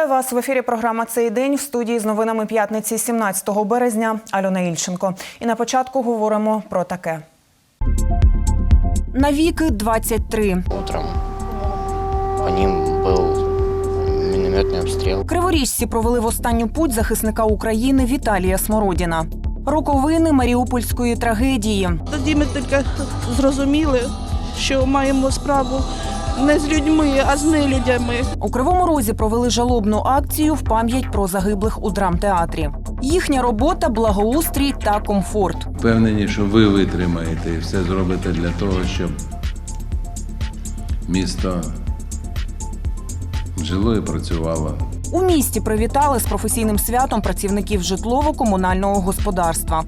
Вітаю вас в ефірі. Програма цей день в студії з новинами п'ятниці 17 березня. Альона Ільченко. І на початку говоримо про таке. Навіки 23. Утром по ним был минометный обстрел. Криворіжці провели в останню путь захисника України Віталія Смородіна. Роковини маріупольської трагедії. Тоді ми тільки зрозуміли, що маємо справу не з людьми, а з нелюдями. У Кривому Розі провели жалобну акцію в пам'ять про загиблих у драмтеатрі. Їхня робота благоустрій та комфорт. Впевнені, що ви витримаєте і все зробите для того, щоб місто жило і працювало. У місті привітали з професійним святом працівників житлово-комунального господарства.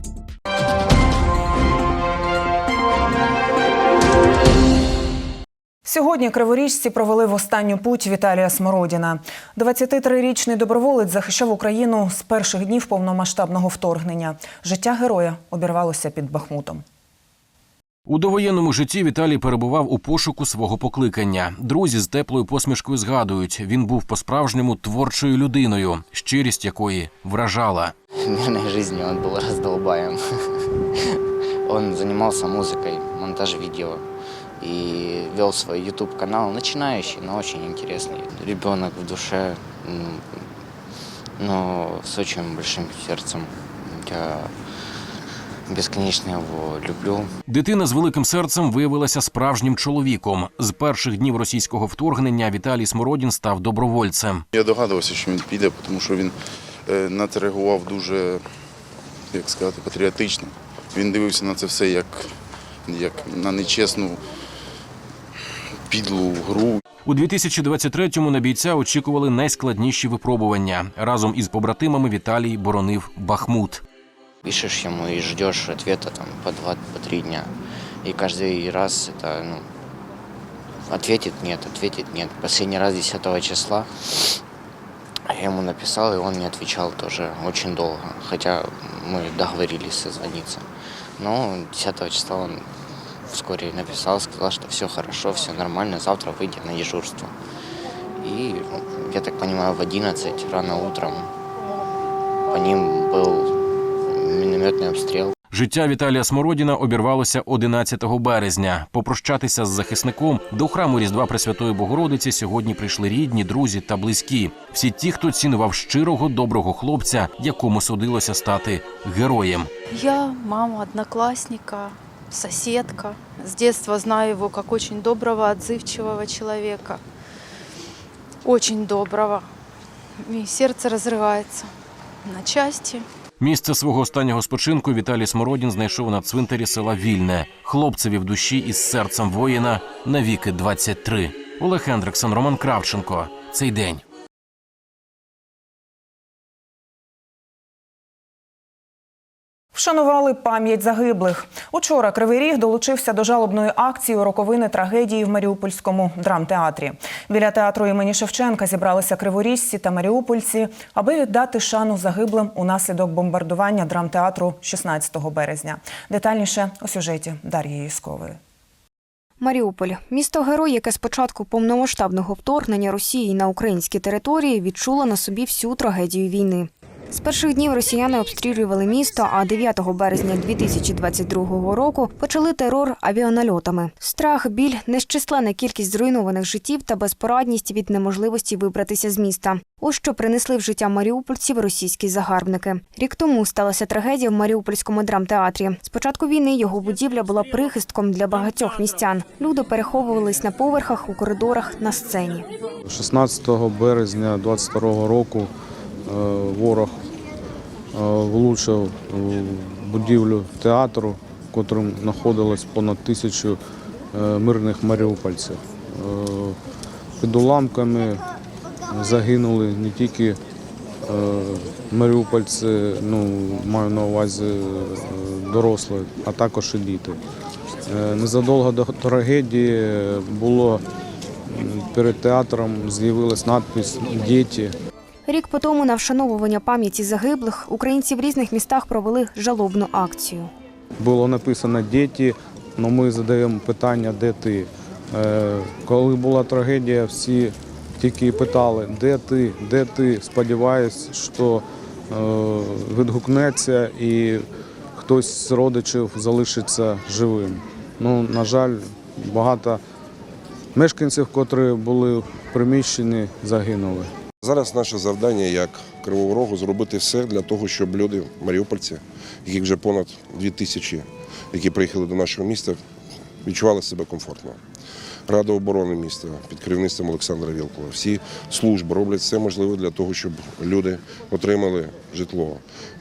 Сьогодні криворіжці провели в останню путь Віталія Смородіна. 23-річний доброволець захищав Україну з перших днів повномасштабного вторгнення. Життя героя обірвалося під Бахмутом. У довоєнному житті Віталій перебував у пошуку свого покликання. Друзі з теплою посмішкою згадують, він був по-справжньому творчою людиною, щирість якої вражала. В мирной жизни он был раздолбаем. Он занимался музыкой, монтаж видео и вел свой YouTube-канал, начинающий, но очень интересный. Ребенок в душе, но с очень большим сердцем. Я бесконечно его люблю. Дитина з великим серцем виявилася справжнім чоловіком. З перших днів російського вторгнення Віталій Смородін став добровольцем. Я догадувався, що він піде, тому що він е, на це реагував дуже, як сказати, патріотично. Він дивився на це все як, як на нечесну підлу гру. У 2023-му на бійця очікували найскладніші випробування. Разом із побратимами Віталій боронив Бахмут. Пишешь ему и ждешь ответа там по два, по три дня. И каждый раз это, ну, ответит нет, ответит нет. Последний раз 10 числа я ему написал, и он не отвечал тоже очень долго. Хотя мы договорились созвониться. Но 10 числа он вскоре написал, сказал, что все хорошо, все нормально, завтра выйдет на дежурство. И, ну, я так понимаю, в 11 рано утром по ним был минометный обстрел. Життя Віталія Смородіна обірвалося 11 березня. Попрощатися з захисником до храму Різдва Пресвятої Богородиці сьогодні прийшли рідні, друзі та близькі. Всі ті, хто цінував щирого доброго хлопця, якому судилося стати героєм. Я мама одноклассника, соседка. С детства знаю его как очень доброго, отзывчивого человека. Очень доброго. И сердце разрывается на части. Місце свого останнього спочинку Віталій Смородін знайшов на цвинтарі села Вільне. Хлопцеві в душі із серцем воїна навіки 23. Олег Хендриксон, Роман Кравченко. Цей день. Вшанували пам'ять загиблих. Учора Кривий Ріг долучився до жалобної акції у роковини трагедії в Маріупольському драмтеатрі. Біля театру імені Шевченка зібралися криворіжці та маріупольці, аби віддати шану загиблим унаслідок бомбардування драмтеатру 16 березня. Детальніше у сюжеті Дар'ї Іскової. Маріуполь місто герой, яке з початку повномасштабного вторгнення Росії на українські території відчуло на собі всю трагедію війни. З перших днів росіяни обстрілювали місто, а 9 березня 2022 року почали терор авіанальотами. Страх, біль, нещисленна кількість зруйнованих життів та безпорадність від неможливості вибратися з міста. Ось що принесли в життя маріупольців російські загарбники. Рік тому сталася трагедія в Маріупольському драмтеатрі. З початку війни його будівля була прихистком для багатьох містян. Люди переховувались на поверхах, у коридорах, на сцені. 16 березня 22 року ворог е, влучив будівлю театру, в котрому знаходилось понад тисячу е, мирних маріупольців. Е, Під уламками загинули не тільки е, маріупольці, ну, маю на увазі е, дорослі, а також і діти. Е, Незадовго до трагедії було перед театром з'явилась надпис Діти. Рік по тому на вшановування пам'яті загиблих українці в різних містах провели жалобну акцію. Було написано Діти, але ми задаємо питання, де ти. Е, Коли була трагедія, всі тільки питали, де ти, де ти. Сподіваюсь, що е, відгукнеться і хтось з родичів залишиться живим. Ну, на жаль, багато мешканців, котрі були в приміщенні, загинули. Зараз наше завдання як Кривого Рогу зробити все для того, щоб люди, маріупольці, яких вже понад дві тисячі, які приїхали до нашого міста, відчували себе комфортно. Рада оборони міста під керівництвом Олександра Вілкова. Всі служби роблять все можливе для того, щоб люди отримали житло,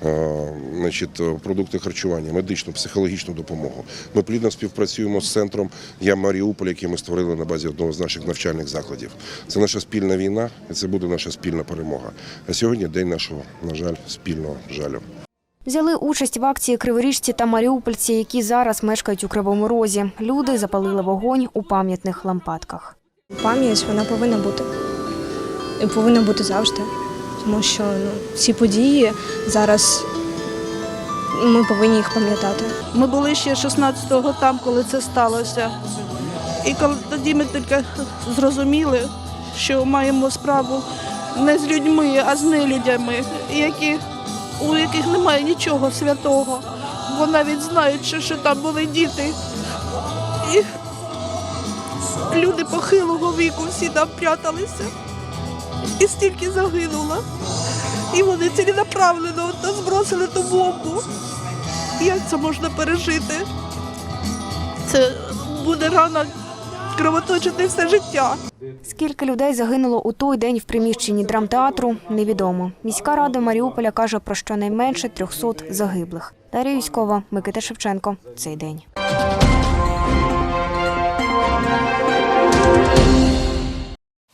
е, значить, продукти харчування, медичну, психологічну допомогу. Ми плідно співпрацюємо з центром Я Маріуполь, який ми створили на базі одного з наших навчальних закладів. Це наша спільна війна, і це буде наша спільна перемога. А сьогодні день нашого, на жаль, спільного жалю. Взяли участь в акції криворіжці та маріупольці, які зараз мешкають у Кривому Розі. Люди запалили вогонь у пам'ятних лампадках. Пам'ять вона повинна бути. І повинна бути завжди. Тому що ну, ці події зараз ми повинні їх пам'ятати. Ми були ще 16-го там, коли це сталося. І коли тоді ми тільки зрозуміли, що маємо справу не з людьми, а з нелюдями, які, у яких немає нічого святого. Бо навіть знаючи, що там були діти. І люди похилого віку всі там пряталися. І стільки загинуло. І вони ціленаправлено збросили ту бомбу. Як це можна пережити? Це буде рана кровоточити все життя. Скільки людей загинуло у той день в приміщенні драмтеатру, невідомо. Міська рада Маріуполя каже про щонайменше 300 загиблих. Дар'я Юськова, Микита Шевченко. Цей день.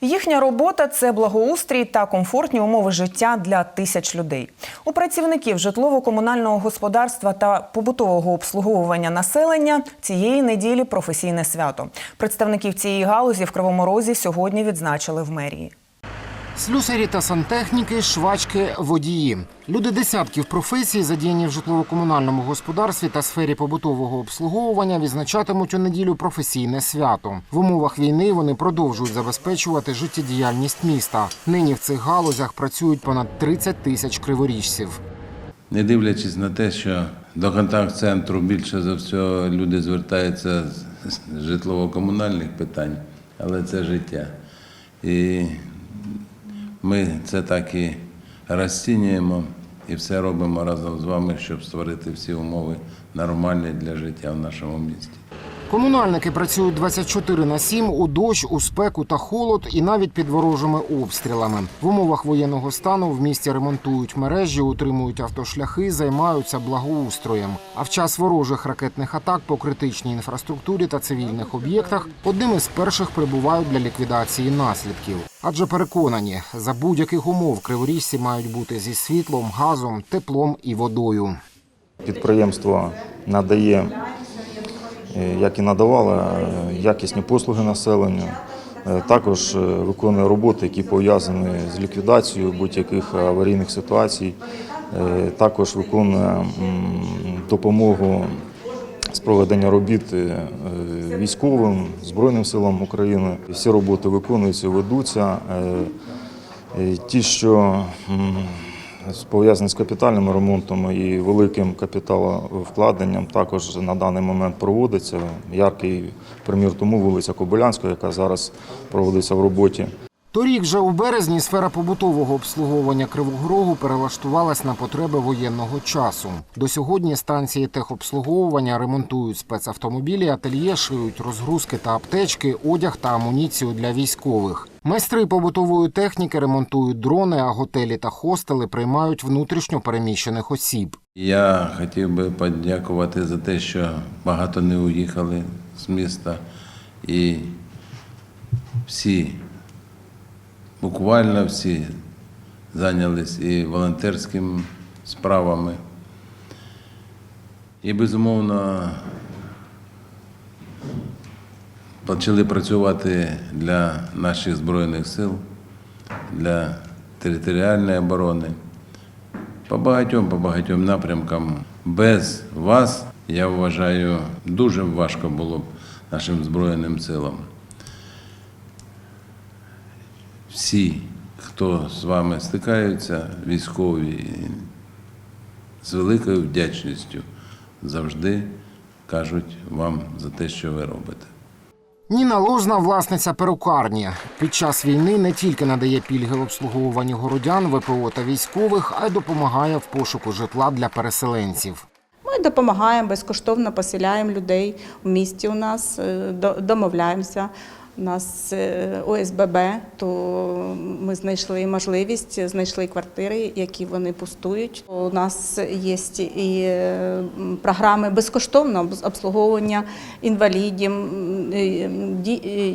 Їхня робота це благоустрій та комфортні умови життя для тисяч людей. У працівників житлово-комунального господарства та побутового обслуговування населення цієї неділі професійне свято. Представників цієї галузі в Кривому Розі сьогодні відзначили в мерії. Слюсарі та сантехніки, швачки, водії. Люди десятків професій, задіяні в житлово-комунальному господарстві та сфері побутового обслуговування, відзначатимуть у неділю професійне свято. В умовах війни вони продовжують забезпечувати життєдіяльність міста. Нині в цих галузях працюють понад 30 тисяч криворіжців. Не дивлячись на те, що до контакт-центру більше за все люди звертаються з житлово-комунальних питань, але це життя. І ми це так і розцінюємо і все робимо разом з вами, щоб створити всі умови нормальні для життя в нашому місті. Комунальники працюють 24 на 7 у дощ, у спеку та холод і навіть під ворожими обстрілами. В умовах воєнного стану в місті ремонтують мережі, утримують автошляхи, займаються благоустроєм. А в час ворожих ракетних атак по критичній інфраструктурі та цивільних об'єктах одним із перших прибувають для ліквідації наслідків. Адже переконані, за будь-яких умов криворіжці мають бути зі світлом, газом, теплом і водою. Підприємство надає, як і надавало, е, якісні послуги населенню. Е, Також е, виконує роботи, які пов'язані з ліквідацією будь-яких аварійних ситуацій. Е, Також виконує допомогу з проведення робіт е, військовим, Збройним силам України. Всі роботи виконуються, ведуться. Е, е, Ті, що пов'язані з капітальним ремонтом і великим капіталовкладенням, також на даний момент проводиться. Яркий примір тому вулиця Кобилянська, яка зараз проводиться в роботі. Торік вже у березні сфера побутового обслуговування Кривого Рогу перелаштувалась на потреби воєнного часу. До сьогодні станції техобслуговування ремонтують спецавтомобілі, ательє шиють розгрузки та аптечки, одяг та амуніцію для військових. Майстри побутової техніки ремонтують дрони, а готелі та хостели приймають внутрішньо переміщених осіб. Я хотів би подякувати за те, що багато не уїхали з міста і всі, буквально всі зайнялись і волонтерськими справами. І, безумовно, почали працювати для наших Збройних сил, для територіальної оборони. По багатьом, по багатьом напрямкам. Без вас, я вважаю, дуже важко було б нашим Збройним силам. Всі хто з вами стикаються, військові, з великою вдячністю завжди кажуть вам за те, що ви робите. Ніна Лозна, власниця перукарні. Під час війни не тільки надає пільги в обслуговуванні городян, ВПО та військових, а й допомагає в пошуку житла для переселенців. Ми допомагаємо безкоштовно, поселяємо людей в місті. У нас е, домовляємося. Нас е, ОСББ, то ми знайшли можливість, знайшли квартири, які вони пустують. У нас є і е, програми безкоштовного обслуговування інвалідів,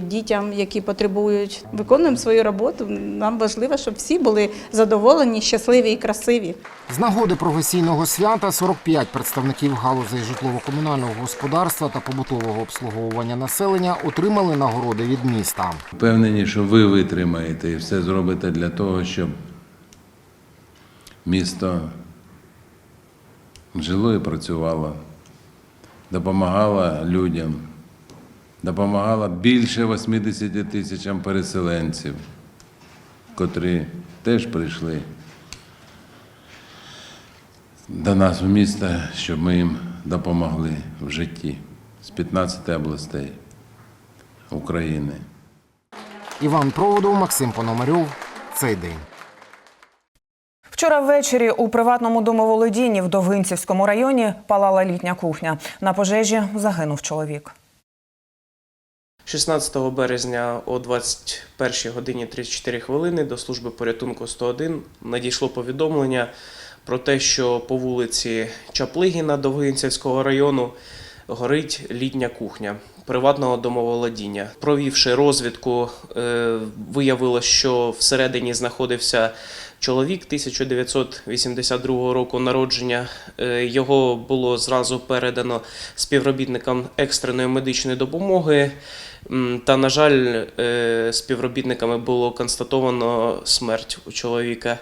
дітям, які потребують. Виконуємо свою роботу. Нам важливо, щоб всі були задоволені, щасливі і красиві. З нагоди професійного свята 45 представників галузей житлово-комунального господарства та побутового обслуговування населення отримали нагороди від міста. Впевнені, що ви витримаєте і все зробите для того, щоб місто жило і працювало, допомагало людям, допомагало більше 80 тисячам переселенців, котрі теж прийшли до нас в місто, щоб ми їм допомогли в житті з 15 областей України. Іван Проводов, Максим Пономарьов. Цей день. Вчора ввечері у приватному домоволодінні в Довгинцівському районі палала літня кухня. На пожежі загинув чоловік. 16 березня о 21 годині 34 хвилини до служби порятунку 101 надійшло повідомлення про те, що по вулиці Чаплигіна Довгинцівського району горить літня кухня приватного домоволодіння. Провівши розвідку, е, виявилось, що всередині знаходився чоловік 1982 року народження. Е, Його було зразу передано співробітникам екстреної медичної допомоги. Та, на жаль, е, співробітниками було констатовано смерть у чоловіка.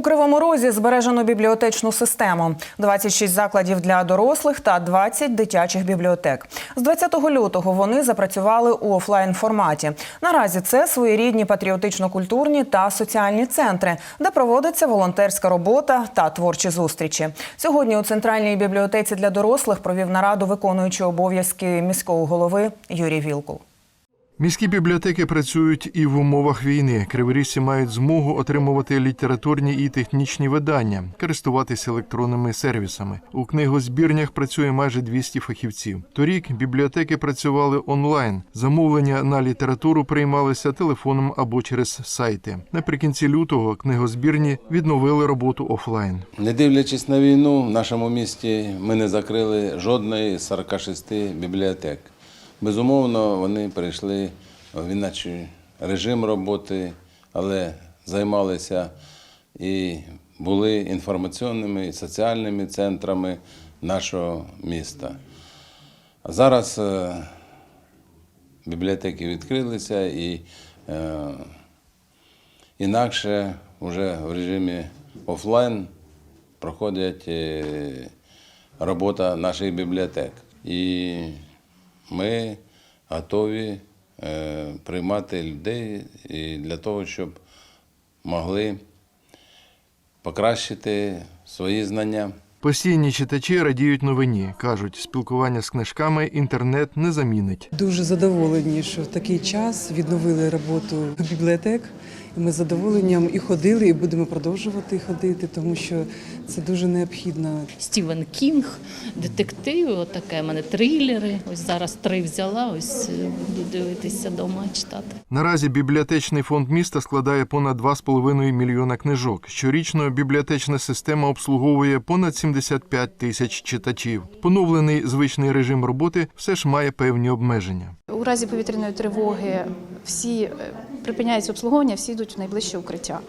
У Кривому Розі збережено бібліотечну систему: 26 закладів для дорослих та 20 дитячих бібліотек. З 20 лютого вони запрацювали у офлайн форматі. Наразі це своєрідні патріотично-культурні та соціальні центри, де проводиться волонтерська робота та творчі зустрічі. Сьогодні у центральній бібліотеці для дорослих провів нараду виконуючий обов'язки міського голови Юрій Вілкул. Міські бібліотеки працюють і в умовах війни. Криворіжці мають змогу отримувати літературні і технічні видання, користуватися електронними сервісами. У книгозбірнях працює майже 200 фахівців. Торік бібліотеки працювали онлайн. Замовлення на літературу приймалися телефоном або через сайти. Наприкінці лютого книгозбірні відновили роботу офлайн. Не дивлячись на війну, в нашому місті ми не закрили жодної з 46 бібліотек. Безумовно, вони перейшли в іначий режим роботи, але займалися і були інформаційними і соціальними центрами нашого міста. Зараз е, бібліотеки відкрилися і е, інакше вже в режимі офлайн проходить е, робота наших бібліотек. І ми готові е, приймати людей для того, щоб могли покращити свої знання. Постійні читачі радіють новині. кажуть, спілкування з книжками інтернет не замінить. Дуже задоволені, що в такий час відновили роботу бібліотек. І ми з задоволенням і ходили, і будемо продовжувати ходити, тому що це дуже необхідно. Стівен Кінг, детективи, отаке в мене трилери. Ось зараз три взяла, ось е, буду дивитися вдома читати. Наразі бібліотечний фонд міста складає понад 2,5 мільйона книжок. Щорічно бібліотечна система обслуговує понад 75 тисяч читачів. Поновлений звичний режим роботи все ж має певні обмеження. У разі повітряної тривоги всі е, припиняється обслуговування, всі йдуть в найближче укриття.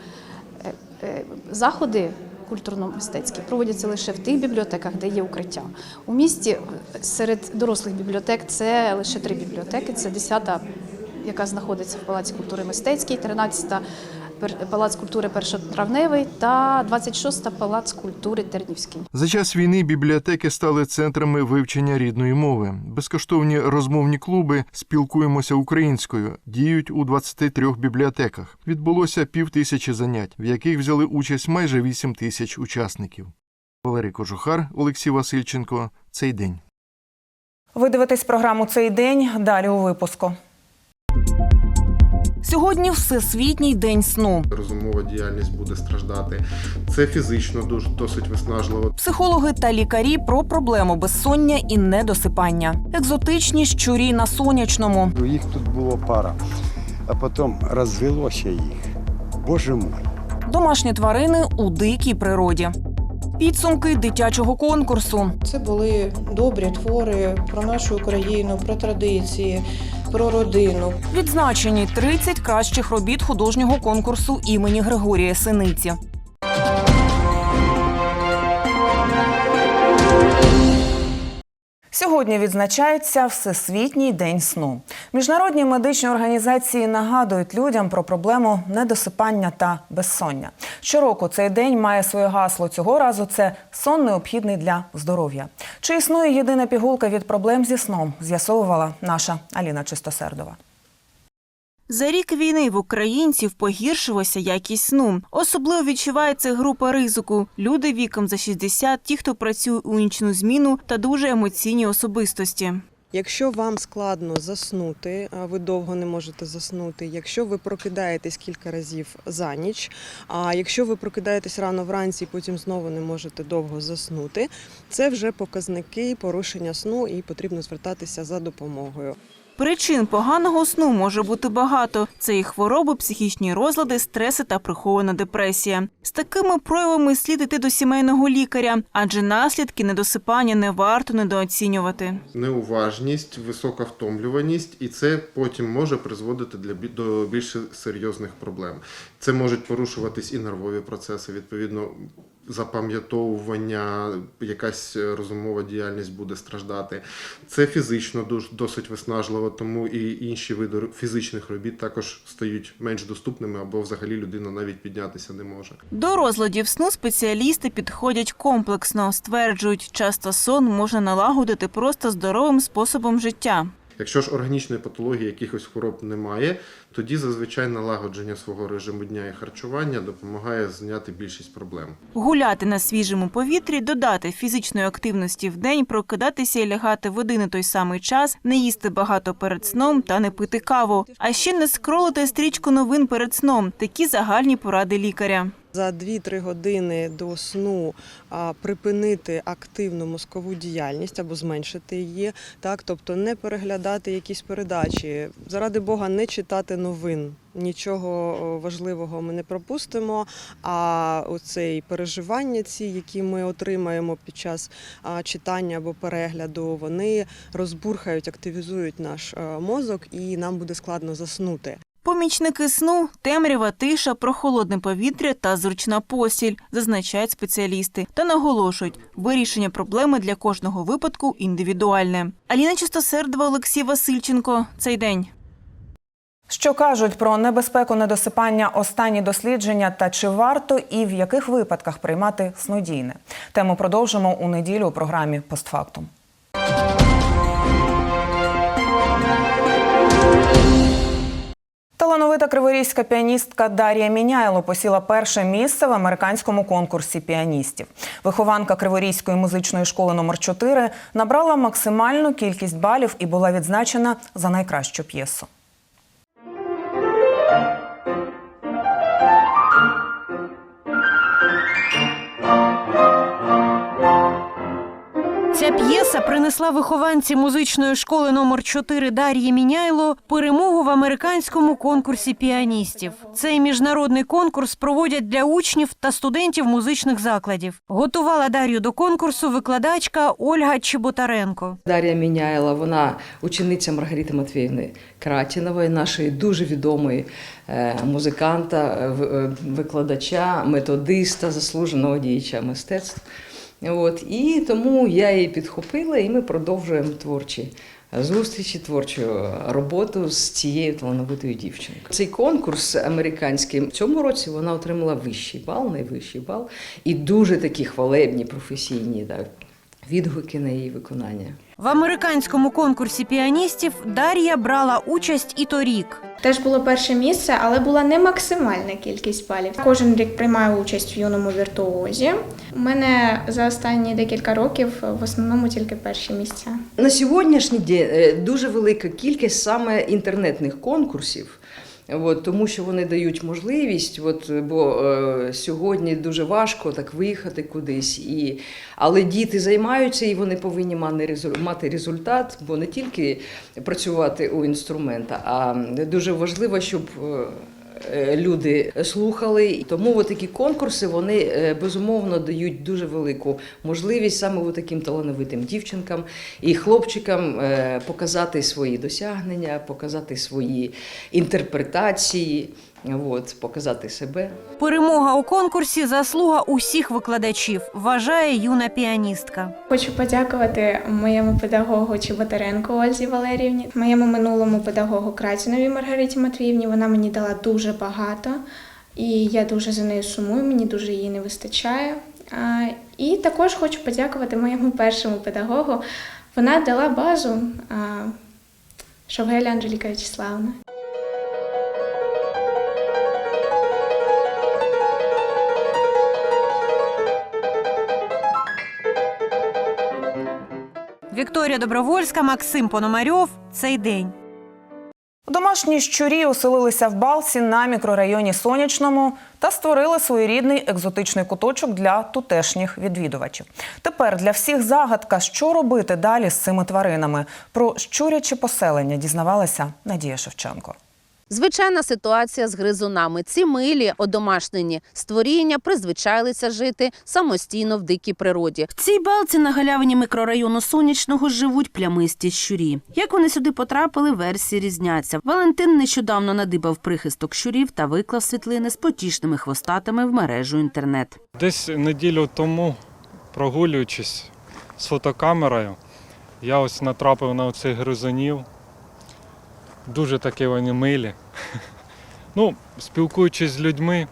Е, е, Заходи культурно-мистецькі проводяться лише в тих бібліотеках, де є укриття. У місті е, серед дорослих бібліотек це лише три бібліотеки. Це 10-та, яка знаходиться в Палаці культури мистецькій, 13-та Пер- Палац культури Першотравневий та 26-та Палац культури Тернівський. За час війни бібліотеки стали центрами вивчення рідної мови. Безкоштовні розмовні клуби спілкуємося українською. Діють у 23 бібліотеках. Відбулося пів тисячі занять, в яких взяли участь майже 8 тисяч учасників. Валерій Кожухар, Олексій Васильченко. Цей день. Ви дивитесь програму цей день. Далі у випуску. Сьогодні Всесвітній день сну. Розумова діяльність буде страждати. Це фізично дуже досить виснажливо. Психологи та лікарі про проблему безсоння і недосипання. Екзотичні щурі на сонячному. Їх тут було пара, а потім розвелося їх. Боже мой. Домашні тварини у дикій природі. Підсумки дитячого конкурсу. Це були добрі твори про нашу Україну, про традиції, про родину. Відзначені 30 кращих робіт художнього конкурсу імені Григорія Синиці. Сьогодні відзначається Всесвітній день сну. Міжнародні медичні організації нагадують людям про проблему недосипання та безсоння. Щороку цей день має своє гасло. Цього разу це сон необхідний для здоров'я. Чи існує єдина пігулка від проблем зі сном? З'ясовувала наша Аліна Чистосердова. За рік війни в українців погіршилася якість сну. Особливо відчувається група ризику: люди віком за 60, ті, хто працює у нічну зміну, та дуже емоційні особистості. Якщо вам складно заснути, ви довго не можете заснути. Якщо ви прокидаєтесь кілька разів за ніч, а якщо ви прокидаєтесь рано вранці, і потім знову не можете довго заснути, це вже показники порушення сну і потрібно звертатися за допомогою. Причин поганого сну може бути багато. Це і хвороби, психічні розлади, стреси та прихована депресія. З такими проявами слід іти до сімейного лікаря, адже наслідки недосипання не варто недооцінювати. Неуважність, висока втомлюваність, і це потім може призводити до більш серйозних проблем. Це можуть порушуватись і нервові процеси, відповідно. Запам'ятовування, якась розумова діяльність буде страждати. Це фізично досить виснажливо, тому і інші види фізичних робіт також стають менш доступними або взагалі людина навіть піднятися не може. До розладів сну спеціалісти підходять комплексно. Стверджують, часто сон можна налагодити просто здоровим способом життя. Якщо ж органічної патології якихось хвороб немає, тоді зазвичай налагодження свого режиму дня і харчування допомагає зняти більшість проблем. Гуляти на свіжому повітрі, додати фізичної активності в день, прокидатися і лягати в один і той самий час, не їсти багато перед сном та не пити каву. А ще не скролити стрічку новин перед сном. Такі загальні поради лікаря. За 2-3 години до сну припинити активну мозкову діяльність або зменшити її, так тобто не переглядати якісь передачі. Заради Бога, не читати новин. Нічого важливого ми не пропустимо. А оцей переживання, ці, які ми отримаємо під час читання або перегляду, вони розбурхають, активізують наш е, мозок, і нам буде складно заснути. Помічники сну, темрява, тиша, прохолодне повітря та зручна постіль, зазначають спеціалісти та наголошують, вирішення проблеми для кожного випадку індивідуальне. Аліна Чистосердова, Олексій Васильченко. Цей день. Що кажуть про небезпеку недосипання останні дослідження та чи варто і в яких випадках приймати снодійне? Тему продовжимо у неділю у програмі Постфактум. Талановита криворізька піаністка Дар'я Міняйло посіла перше місце в американському конкурсі піаністів. Вихованка Криворізької музичної школи номер 4 набрала максимальну кількість балів і була відзначена за найкращу п'єсу. П'єса принесла вихованці музичної школи номер 4 Дар'ї Міняйло перемогу в американському конкурсі піаністів. Цей міжнародний конкурс проводять для учнів та студентів музичних закладів. Готувала Дар'ю до конкурсу викладачка Ольга Чеботаренко. Дар'я Міняєла, вона учениця Маргарити Матвіївни Кратінової, нашої дуже відомої е, музиканта, е, викладача, методиста, заслуженого діяча мистецтв. От, і тому я її підхопила, і ми продовжуємо творчі зустрічі, творчу роботу з цією талановитою дівчинкою. Цей конкурс американський в цьому році вона отримала вищий бал, найвищий бал, і дуже такі хвалебні, професійні так, відгуки на її виконання. В американському конкурсі піаністів Дар'я брала участь і торік. Теж було перше місце, але була не максимальна кількість балів. Кожен рік приймаю участь в юному віртуозі. У мене за останні декілька років в основному тільки перші місця. На сьогоднішній день е, дуже велика кількість саме інтернетних конкурсів. От, тому що вони дають можливість, от, бо е, сьогодні дуже важко так виїхати кудись. І, але діти займаються і вони повинні мати результат, бо не тільки працювати у інструмента, а дуже важливо, щоб е, люди слухали. Тому такі конкурси вони е, безумовно дають дуже велику можливість саме таким талановитим дівчинкам і хлопчикам е, показати свої досягнення, показати свої інтерпретації, от, показати себе. Перемога у конкурсі заслуга усіх викладачів, вважає юна піаністка. Хочу подякувати моєму педагогу Чеботаренко Ользі Валеріївні, моєму минулому педагогу Кратіновій Маргариті Матвіївні. Вона мені дала дуже багато, і я дуже за нею сумую, мені дуже її не вистачає. А, І також хочу подякувати моєму першому педагогу. Вона дала базу а, Шовгеля Анжеліка Вячеславовна. Вікторія Добровольська, Максим Пономарьов. Цей день. Домашні щурі оселилися в Балсі на мікрорайоні Сонячному та створили своєрідний екзотичний куточок для тутешніх відвідувачів. Тепер для всіх загадка, що робити далі з цими тваринами. Про щуряче поселення дізнавалася Надія Шевченко. Звичайна ситуація з гризунами. Ці милі, одомашнені створіння призвичайлися жити самостійно в дикій природі. В цій балці на галявині мікрорайону Сонячного живуть плямисті щурі. Як вони сюди потрапили, версії різняться. Валентин нещодавно надибав прихисток щурів та виклав світлини з потішними хвостатами в мережу інтернет. Десь неділю тому, прогулюючись з фотокамерою, я ось натрапив на оцих гризунів. Дуже такі вони милі. Ну, спілкуючись з людьми,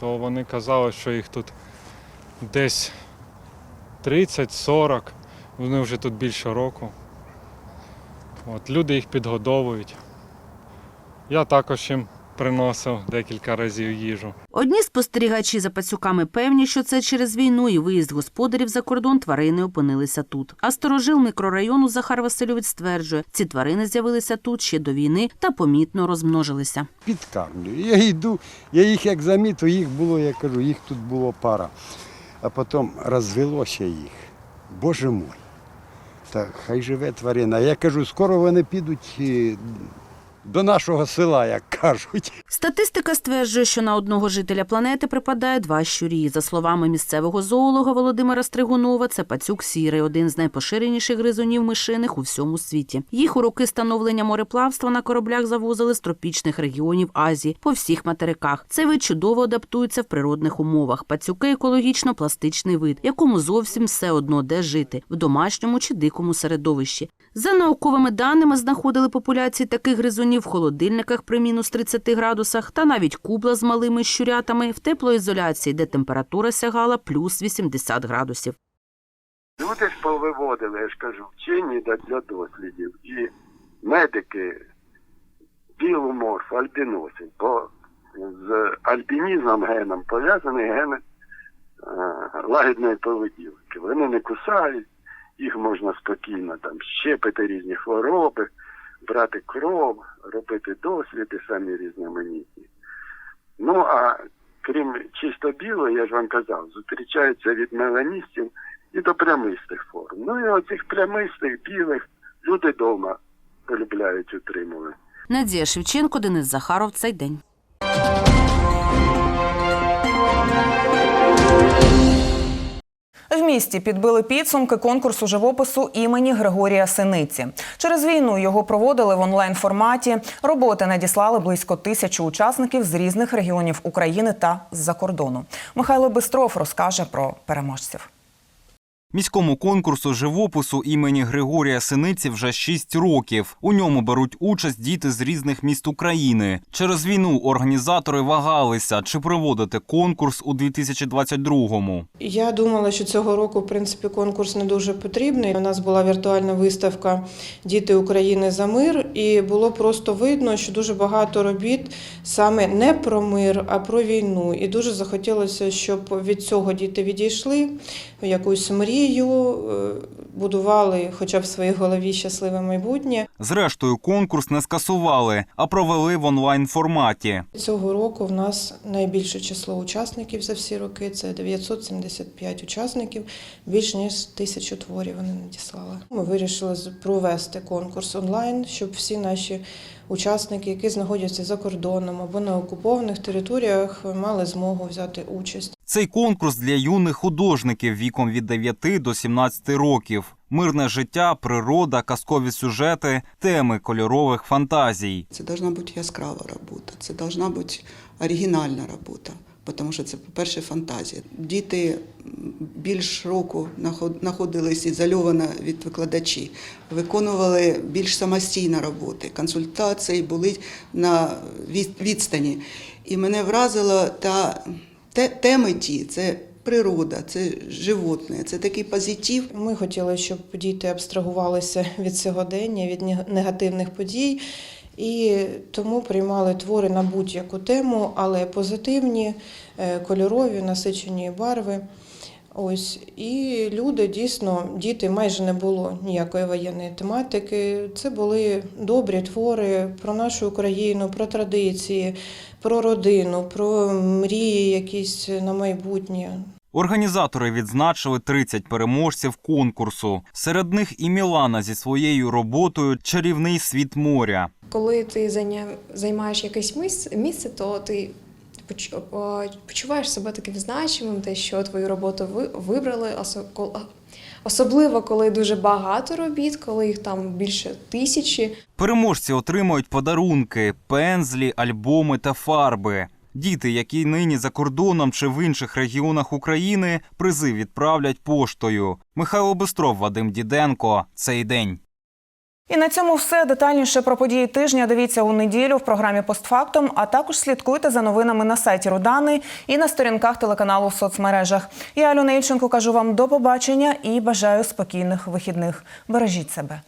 то вони казали, що їх тут десь 30-40, вони вже тут більше року. От, люди їх підгодовують. Я також їм приносив декілька разів їжу. Одні спостерігачі за пацюками певні, що це через війну і виїзд господарів за кордон тварини опинилися тут. А сторожил мікрорайону Захар Васильович стверджує, ці тварини з'явилися тут ще до війни та помітно розмножилися. Підкармлюю. Я йду, я їх як замітив, їх було, я кажу, їх тут було пара. А потім розвелося їх. Боже мой. Та хай живе тварина. Я кажу, скоро вони підуть е, до нашого села, як кажуть. Статистика стверджує, що на одного жителя планети припадає два щурі. За словами місцевого зоолога Володимира Стригунова, це пацюк сірий, один з найпоширеніших гризунів мишиних у всьому світі. Їх у роки становлення мореплавства на кораблях завозили з тропічних регіонів Азії по всіх материках. Цей вид чудово адаптується в природних умовах. Пацюки екологічно пластичний вид, якому зовсім все одно де жити в домашньому чи дикому середовищі. За науковими даними знаходили популяції таких гризунів в холодильниках при мінус 30 градусах та навіть кубла з малими щурятами в теплоізоляції, де температура сягала плюс 80 градусів. Люди ж повиводили, я ж кажу, вчені для дослідів. І медики біломорф, альбіноси, бо з альбінізмом геном пов'язаний ген е, лагідної поведінки. Вони не кусають, їх можна спокійно там щепити різні хвороби, брати кров, робити досліди самі різноманітні. Ну а крім чисто білого, я ж вам казав, зустрічаються від меланістів і до прямистих форм. Ну і оцих прямистих, білих люди вдома полюбляють утримувати. Надія Шевченко, Денис Захаров. Цей день. В місті підбили підсумки конкурсу живопису імені Григорія Синиці. Через війну його проводили в онлайн форматі. Роботи надіслали близько тисячі учасників з різних регіонів України та з-за кордону. Михайло Бистров розкаже про переможців. Міському конкурсу живопису імені Григорія Синиці вже 6 років. У ньому беруть участь діти з різних міст України. Через війну організатори вагалися, чи проводити конкурс у 2022-му. Я думала, що цього року, в принципі, конкурс не дуже потрібний. У нас була віртуальна виставка Діти України за мир, і було просто видно, що дуже багато робіт саме не про мир, а про війну. І дуже захотілося, щоб від цього діти відійшли якусь мрію, е, будували, хоча б в своїй голові щасливе майбутнє. Зрештою, конкурс не скасували, а провели в онлайн форматі. Цього року в нас найбільше число учасників за всі роки це 975 учасників, більш ніж тисячу творів вони надіслали. Ми вирішили провести конкурс онлайн, щоб всі наші учасники, які знаходяться за кордоном або на окупованих територіях, мали змогу взяти участь. Цей конкурс для юних художників віком від 9 до 17 років. Мирне життя, природа, казкові сюжети, теми кольорових фантазій. Це должна бути яскрава робота, це должна бути оригінальна робота, тому що це, по-перше, фантазія. Діти більш року наход- знаходились ізольовано від викладачів, виконували більш самостійно роботи, консультації були на від- відстані. І мене вразило та теми ті, це природа, це животне, це такий позитив. Ми хотіли, щоб діти абстрагувалися від сьогодення, від негативних подій. І тому приймали твори на будь-яку тему, але позитивні, е, кольорові, насичені барви. Ось і люди дійсно, діти майже не було ніякої воєнної тематики. Це були добрі твори про нашу Україну, про традиції, про родину, про мрії якісь на майбутнє. Організатори відзначили 30 переможців конкурсу. Серед них і Мілана зі своєю роботою Чарівний світ моря. Коли ти займаєш якесь місце, то ти почуваєш себе таким значимим, те, що твою роботу вибрали, особливо коли дуже багато робіт, коли їх там більше тисячі. Переможці отримують подарунки, пензлі, альбоми та фарби. Діти, які нині за кордоном чи в інших регіонах України, призи відправлять поштою. Михайло Бистров, Вадим Діденко. Цей день. І на цьому все детальніше про події тижня. Дивіться у неділю в програмі Постфактум. А також слідкуйте за новинами на сайті Рудани і на сторінках телеканалу в соцмережах. Я Альона Ільченко кажу вам до побачення і бажаю спокійних вихідних. Бережіть себе.